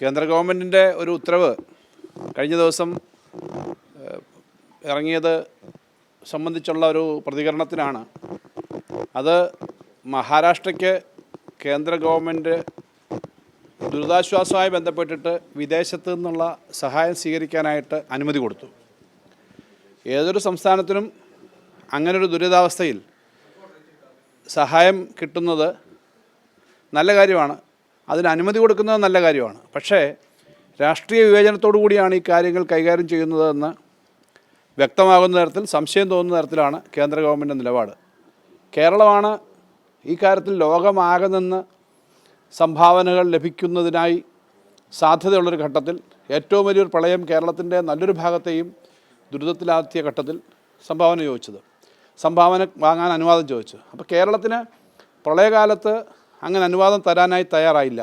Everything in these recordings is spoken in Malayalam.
കേന്ദ്ര ഗവൺമെന്റിന്റെ ഒരു ഉത്തരവ് കഴിഞ്ഞ ദിവസം ഇറങ്ങിയത് സംബന്ധിച്ചുള്ള ഒരു പ്രതികരണത്തിനാണ്. അത് മഹാരാഷ്ട്രയ്ക്ക് കേന്ദ്ര ഗവൺമെന്റ് ദുരിതാശ്വാസവുമായി ബന്ധപ്പെട്ടിട്ട് വിദേശത്തു നിന്നുള്ള സഹായം സ്വീകരിക്കാനായിട്ട് അനുമതി കൊടുത്തു. ഏതൊരു സംസ്ഥാനത്തിനും അങ്ങനൊരു ദുരിതാവസ്ഥയിൽ സഹായം കിട്ടുന്നത് നല്ല കാര്യമാണ്. അതിന് അനുമതി കൊടുക്കുന്നത് നല്ല കാര്യമാണ്. പക്ഷേ രാഷ്ട്രീയ വിവേചനത്തോടു കൂടിയാണ് ഈ കാര്യങ്ങൾ കൈകാര്യം ചെയ്യുന്നതെന്ന് വ്യക്തമാകുന്ന തരത്തിൽ സംശയം തോന്നുന്ന തരത്തിലാണ് കേന്ദ്ര ഗവൺമെന്റ് നിലപാട്. കേരളമാണ് ഈ കാര്യത്തിൽ ലോകമാകെ നിന്ന് സംഭാവനകൾ ലഭിക്കുന്നതിനായി സാധ്യതയുള്ളൊരു ഘട്ടത്തിൽ ഏറ്റവും വലിയൊരു പ്രളയം കേരളത്തിന്റെ നല്ലൊരു ഭാഗത്തെയും ദുരിതത്തിലാത്തിയ ഘട്ടത്തിൽ സംഭാവന ചോദിച്ചത്. സംഭാവന വാങ്ങാൻ അനുവാദം ചോദിച്ചു അപ്പോൾ കേരളത്തിന് പ്രളയകാലത്ത് അങ്ങനെ അനുവാദം തരാനായി തയ്യാറായില്ല.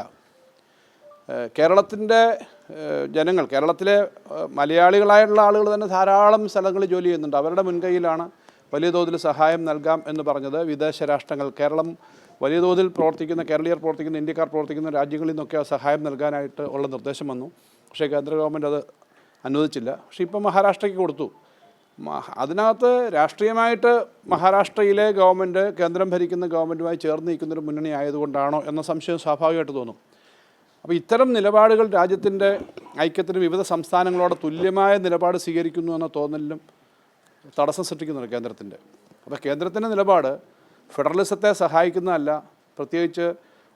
കേരളത്തിന്റെ ജനങ്ങൾ കേരളത്തിലെ മലയാളികളായിട്ടുള്ള ആളുകൾ തന്നെ ധാരാളം സ്ഥലങ്ങളിൽ ജോലി ചെയ്യുന്നുണ്ട്. അവരുടെ മുൻകൈയിലാണ് വലിയ തോതിൽ സഹായം നൽകാം എന്ന് പറഞ്ഞത് വിദേശ രാഷ്ട്രങ്ങൾ. കേരളം വലിയ തോതിൽ പ്രവർത്തിക്കുന്ന കേരളീയർ പ്രവർത്തിക്കുന്ന ഇന്ത്യക്കാർ പ്രവർത്തിക്കുന്ന രാജ്യങ്ങളിൽ നിന്നൊക്കെ സഹായം നൽകാനായിട്ട് ഉള്ള നിർദ്ദേശം വന്നു. പക്ഷേ കേന്ദ്ര ഗവൺമെന്റ് അത് അനുവദിച്ചില്ല. പക്ഷേ ഇപ്പം മഹാരാഷ്ട്രയ്ക്ക് കൊടുത്തു. അതിനകത്ത് രാഷ്ട്രീയമായിട്ട് മഹാരാഷ്ട്രയിലെ ഗവൺമെന്റ് കേന്ദ്രം ഭരിക്കുന്ന ഗവൺമെന്റുമായി ചേർന്ന് നിൽക്കുന്നൊരു മുന്നണി ആയതുകൊണ്ടാണോ എന്ന സംശയം സ്വാഭാവികമായിട്ട് തോന്നും. അപ്പോൾ ഇത്തരം നിലപാടുകൾ രാജ്യത്തിന്റെ ഐക്യത്തിന് വിവിധ സംസ്ഥാനങ്ങളോട് തുല്യമായ നിലപാട് സ്വീകരിക്കുന്നു എന്ന തോന്നലിലും തടസ്സം സൃഷ്ടിക്കുന്നുണ്ട് കേന്ദ്രത്തിന്റെ. അപ്പോൾ കേന്ദ്രത്തിന്റെ നിലപാട് ഫെഡറലിസത്തെ സഹായിക്കുന്നതല്ല പ്രത്യേകിച്ച്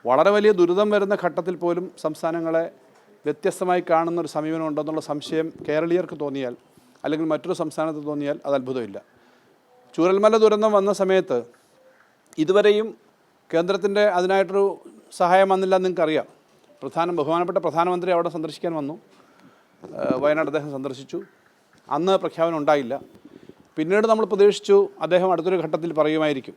വളരെ വലിയ ദുരിതം വരുന്ന ഘട്ടത്തിൽ പോലും സംസ്ഥാനങ്ങളെ വ്യത്യസ്തമായി കാണുന്ന ഒരു സമീപനം ഉണ്ടെന്നുള്ള സംശയം കേരളീയർക്ക് തോന്നിയാൽ അല്ലെങ്കിൽ മറ്റൊരു സംസ്ഥാനത്ത് തോന്നിയാൽ അത് അത്ഭുതമില്ല. ചൂരൽമല ദുരന്തം വന്ന സമയത്ത് ഇതുവരെയും കേന്ദ്രത്തിന്റെ അതിനായിട്ടൊരു സഹായം വന്നില്ല നിങ്ങൾക്കറിയാം. പ്രധാന ബഹുമാനപ്പെട്ട പ്രധാനമന്ത്രി അവിടെ സന്ദർശിക്കാൻ വന്നു. വയനാട് അദ്ദേഹം സന്ദർശിച്ചു. അന്ന് പ്രഖ്യാപനം ഉണ്ടായില്ല. പിന്നീട് നമ്മൾ പ്രതീക്ഷിച്ചു അദ്ദേഹം അടുത്തൊരു ഘട്ടത്തിൽ പറയുമായിരിക്കും.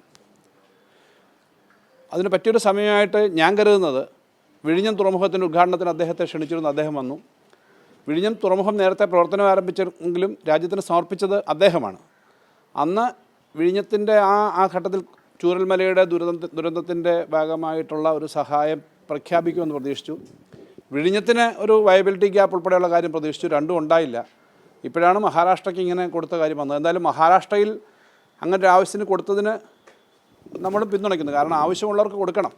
അതിന് പറ്റിയൊരു സമയമായിട്ട് ഞാൻ കരുതുന്നത് വിഴിഞ്ഞം തുറമുഖത്തിന്റെ ഉദ്ഘാടനത്തിന് അദ്ദേഹത്തെ ക്ഷണിച്ചിരുന്നു അദ്ദേഹം വന്നു. വിഴിഞ്ഞം തുറമുഖം നേരത്തെ പ്രവർത്തനം ആരംഭിച്ചെങ്കിലും രാജ്യത്തിന് സമർപ്പിച്ചത് അദ്ദേഹമാണ്. അന്ന് വിഴിഞ്ഞത്തിന്റെ ആ ആ ഘട്ടത്തിൽ ചൂരൽമലയുടെ ദുരന്ത ദുരന്തത്തിന്റെ ഭാഗമായിട്ടുള്ള ഒരു സഹായം പ്രഖ്യാപിക്കുമെന്ന് പ്രതീക്ഷിച്ചു. വിഴിഞ്ഞത്തിന് ഒരു വയബിലിറ്റി ഗ്യാപ്പ് ഉൾപ്പെടെയുള്ള കാര്യം പ്രതീക്ഷിച്ചു. രണ്ടും ഉണ്ടായില്ല. ഇപ്പോഴാണ് മഹാരാഷ്ട്രയ്ക്ക് ഇങ്ങനെ കൊടുത്ത കാര്യം വന്നത്. എന്തായാലും മഹാരാഷ്ട്രയിൽ അങ്ങനെ ഒരു ആവശ്യത്തിന് കൊടുത്തതിന് നമ്മൾ പിന്തുണയ്ക്കുന്നു. കാരണം ആവശ്യമുള്ളവർക്ക് കൊടുക്കണം.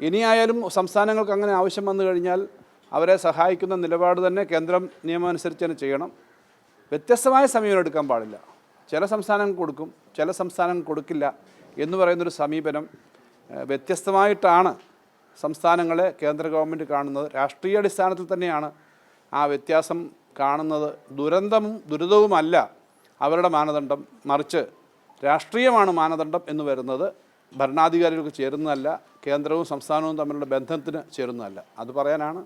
ഇനിയായാലും സംസ്ഥാനങ്ങൾക്ക് അങ്ങനെ ആവശ്യം വന്നു കഴിഞ്ഞാൽ അവരെ സഹായിക്കുന്ന നിലപാട് തന്നെ കേന്ദ്രം നിയമം അനുസരിച്ച് തന്നെ ചെയ്യണം. വ്യത്യസ്തമായ സമീപനം എടുക്കാൻ പാടില്ല. ചില സംസ്ഥാനങ്ങൾ കൊടുക്കും ചില സംസ്ഥാനങ്ങൾ കൊടുക്കില്ല എന്ന് പറയുന്നൊരു സമീപനം വ്യത്യസ്തമായിട്ടാണ് സംസ്ഥാനങ്ങളെ കേന്ദ്ര ഗവൺമെന്റ് കാണുന്നത്. രാഷ്ട്രീയ അടിസ്ഥാനത്തിൽ തന്നെയാണ് ആ വ്യത്യാസം കാണുന്നത്. ദുരന്തവും ദുരിതവുമല്ല അവരുടെ മാനദണ്ഡം. മറിച്ച് രാഷ്ട്രീയമാണ് മാനദണ്ഡം എന്ന് വരുന്നത്. ഭരണാധികാരികൾക്ക് ചേരുന്നതല്ല കേന്ദ്രവും സംസ്ഥാനവും തമ്മിലുള്ള ബന്ധത്തിന് ചേരുന്നതല്ല. അത് പറയാനാണ്